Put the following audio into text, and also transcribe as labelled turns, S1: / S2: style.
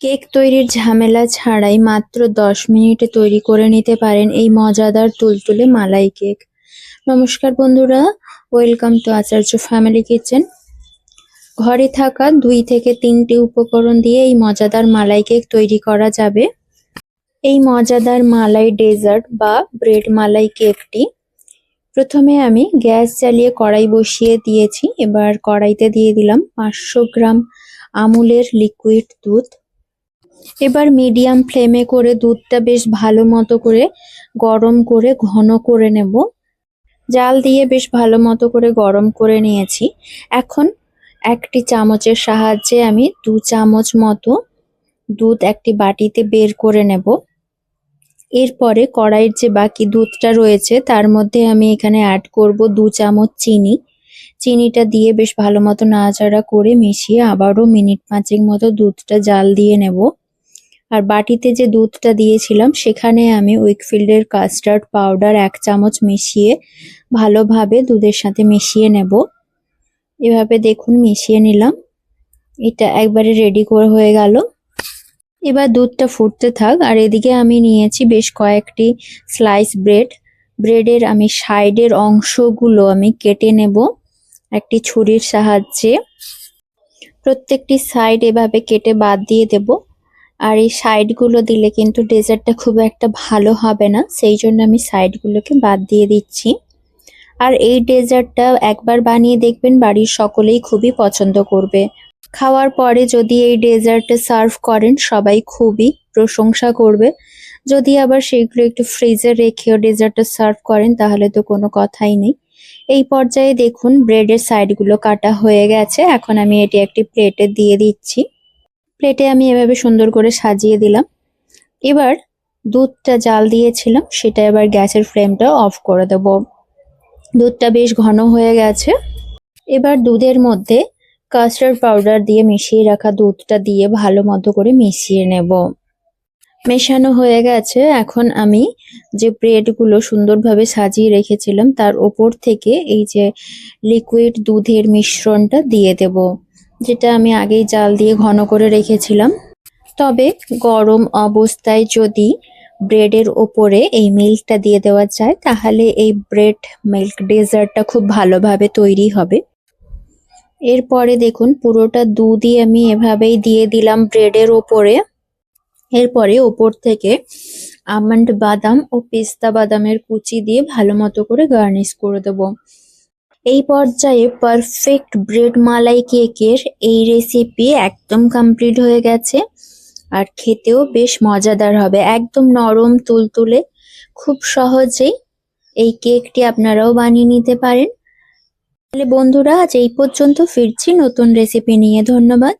S1: Cake তৈরির ঝামেলা ছাড়াই মাত্র দশ মিনিটে তৈরি করে নিতে পারেন এই মজাদার তুলতুলে মালাই কেক। নমস্কার বন্ধুরা, welcome to Acharya family kitchen. ঘরে থাকা দুই থেকে তিনটি উপকরণ দিয়ে এই মজাদার মালাই কেক তৈরি করা যাবে। এই মজাদার মালাই ডেজার্ট বা ব্রেড মালাই কেকটি প্রথমে আমি গ্যাস জ্বালিয়ে কড়াই বসিয়ে দিয়েছি। এবার কড়াইতে দিয়ে দিলাম পাঁচশো গ্রাম আমুলের লিকুইড দুধ। এবার মিডিয়াম ফ্লেমে করে দুধটা বেশ ভালো মতো করে গরম করে ঘন করে নেব। জাল দিয়ে বেশ ভালো মতো করে গরম করে নিয়েছি। এখন একটি চামচের সাহায্যে আমি দু চামচ মতো দুধ একটি বাটিতে বের করে নেব। এরপরে কড়াইয়ের যে বাকি দুধটা রয়েছে তার মধ্যে আমি এখানে অ্যাড করব দু চামচ চিনি। চিনিটা দিয়ে বেশ ভালো মতো নাড়াচাড়া করে মিশিয়ে আবারও মিনিট পাঁচেক মতো দুধটা জাল দিয়ে নেব। আর বাটিতে যে দুধটা দিয়েছিলাম, সেখানে আমি উইকফিল্ডের কাস্টার্ড পাউডার এক চামচ মিশিয়ে ভালোভাবে দুধের সাথে মিশিয়ে নেব। এভাবে দেখুন, মিশিয়ে নিলাম। এটা একবারে রেডি করে হয়ে গেল। এবার দুধটা ফুটতে থাক, আর এদিকে আমি নিয়েছি বেশ কয়েকটি স্লাইস ব্রেড ব্রেডের আমি সাইডের অংশগুলো আমি কেটে নেব একটি ছুরির সাহায্যে। প্রত্যেকটি সাইড এভাবে কেটে বাদ দিয়ে দেব। আর এই সাইডগুলো দিলে কিন্তু ডেজার্টটা খুব একটা ভালো হবে না, সেই জন্য আমি সাইডগুলোকে বাদ দিয়ে দিচ্ছি। আর এই ডেজার্টটা একবার বানিয়ে দেখবেন বাড়ির সকলেই খুবই পছন্দ করবে। খাওয়ার পরে যদি এই ডেজার্টটা সার্ভ করেন, সবাই খুবই প্রশংসা করবে। যদি আবার সেইগুলো একটু ফ্রিজে রেখেও ডেজার্টটা সার্ভ করেন, তাহলে তো কোনো কথাই নেই। এই পর্যায়ে দেখুন ব্রেডের সাইডগুলো কাটা হয়ে গেছে, এখন আমি এটি একটি প্লেটে দিয়ে দিচ্ছি। প্লেটে আমি এভাবে সুন্দর করে সাজিয়ে দিলাম। এবার দুধটা জাল দিয়েছিলাম, সেটা এবার গ্যাসের ফ্লেমটা অফ করে দেব। দুধটা বেশ ঘন হয়ে গেছে। এবার দুধের মধ্যে কাস্টার্ড পাউডার দিয়ে মিশিয়ে রাখা দুধটা দিয়ে ভালো মতো করে মিশিয়ে নেব। মেশানো হয়ে গেছে। এখন আমি যে ব্রেডগুলো সুন্দরভাবে সাজিয়ে রেখেছিলাম, তার ওপর থেকে এই যে লিকুইড দুধের মিশ্রণটা দিয়ে দেব। যেটা আমি আগেই জাল দিয়ে ঘন করে রেখেছিলাম। তবে গরম অবস্থায় যদি ব্রেডের ওপরে এই মিল্কটা দিয়ে দেওয়া যায়, তাহলে এই ব্রেড মিল্ক ডেজার্টটা খুব ভালোভাবে তৈরি হবে। এরপরে দেখুন, পুরোটা দুধই আমি এভাবেই দিয়ে দিলাম ব্রেডের ওপরে। এরপরে ওপর থেকে আমন্ড বাদাম ও পেস্তা বাদামের কুচি দিয়ে ভালো মতো করে গার্নিশ করে দেবো। এই পর্যায়ে পারফেক্ট ব্রেড মালাই কেকের এই রেসিপি একদম কমপ্লিট হয়ে গেছে। আর খেতেও বেশ মজাদার হবে। একদম নরম, তুলতুলে, খুব সহজেই এই কেকটি আপনারাও বানিয়ে নিতে পারেন। তাহলে বন্ধুরা, আজ এই পর্যন্ত ফিরছি নতুন রেসিপি নিয়ে। ধন্যবাদ।